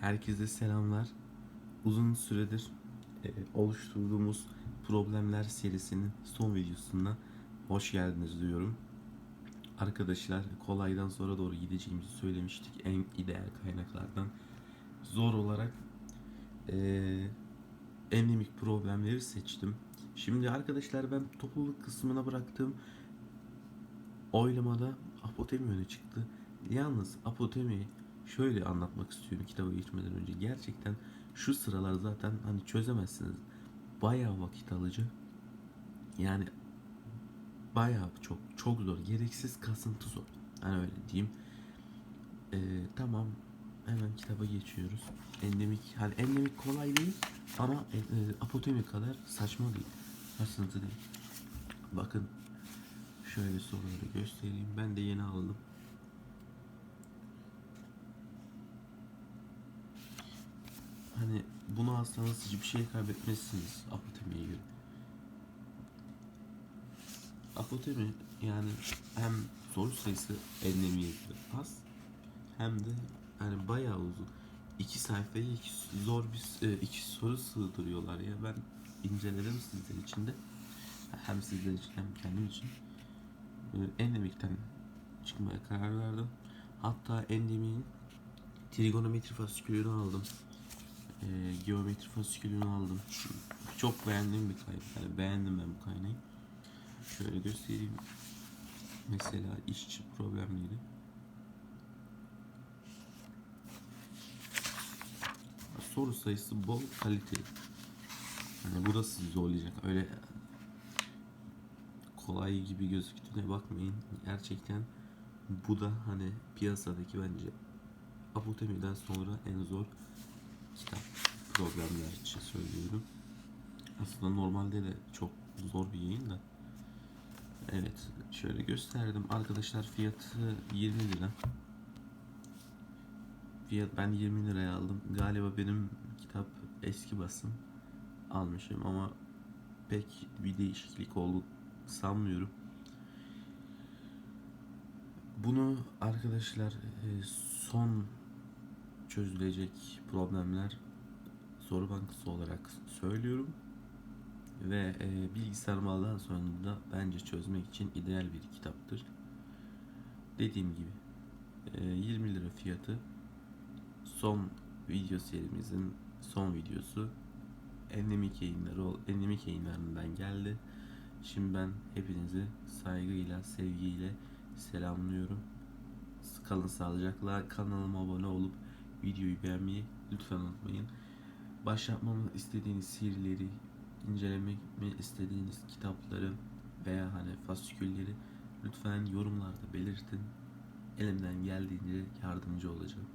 Herkese selamlar. Uzun süredir e, oluşturduğumuz problemler serisinin son videosuna hoş geldiniz diyorum. Arkadaşlar kolaydan sonra doğru gideceğimizi söylemiştik. En ideal kaynaklardan zor olarak e, endemik problemleri seçtim. Şimdi arkadaşlar ben topluluk kısmına bıraktığım oylamada apotemi öne çıktı. Yalnız apotemiyi şöyle anlatmak istiyorum kitaba geçmeden önce. Gerçekten şu sıralar zaten hani çözemezsiniz. Bayağı vakit alıcı. Yani bayağı çok çok zor. Gereksiz kasıntı zor. Hani öyle diyeyim. Ee, tamam hemen kitaba geçiyoruz. Endemik hani endemik kolay değil ama e, e, apotemi kadar saçma değil. Kasıntı değil. Bakın şöyle soruları göstereyim. Ben de yeni aldım. Hani bunu alsanız hiçbir şey kaybetmezsiniz apotemiye göre. Apotemi yani hem soru sayısı endemiye göre az hem de hani bayağı uzun. İki sayfayı iki zor bir e, iki soru sığdırıyorlar ya ben inceledim sizler için de hem sizler için hem kendim için e, endemikten çıkmaya karar verdim. Hatta endemiğin trigonometri fasikülünü aldım. E, geometri fasikülünü aldım. Çok beğendiğim bir kaynak. Yani beğendim ben bu kaynağı. Şöyle göstereyim. Mesela işçi problemleri. Soru sayısı bol, kaliteli. Bu da sizi zorlayacak. Öyle kolay gibi gözüktüğüne bakmayın. Gerçekten bu da hani piyasadaki bence Apotemi'den sonra en zor kitap programlar için söylüyorum. Aslında normalde de çok zor bir yayın da. Evet şöyle gösterdim. Arkadaşlar fiyatı 20 lira. Fiyat ben 20 liraya aldım. Galiba benim kitap eski basım almışım ama pek bir değişiklik oldu sanmıyorum. Bunu arkadaşlar e, son çözülecek problemler soru bankası olarak söylüyorum. Ve e, bilgisayar maldan sonra da bence çözmek için ideal bir kitaptır. Dediğim gibi e, 20 lira fiyatı son video serimizin son videosu Endemik yayınları ol- Endemik yayınlarından geldi. Şimdi ben hepinizi saygıyla, sevgiyle selamlıyorum. Kalın sağlıcakla. Kanalıma abone olup videoyu beğenmeyi lütfen unutmayın. Başlatmamı istediğiniz serileri, incelemek mi istediğiniz kitapları veya hani fasikülleri lütfen yorumlarda belirtin. Elimden geldiğince yardımcı olacağım.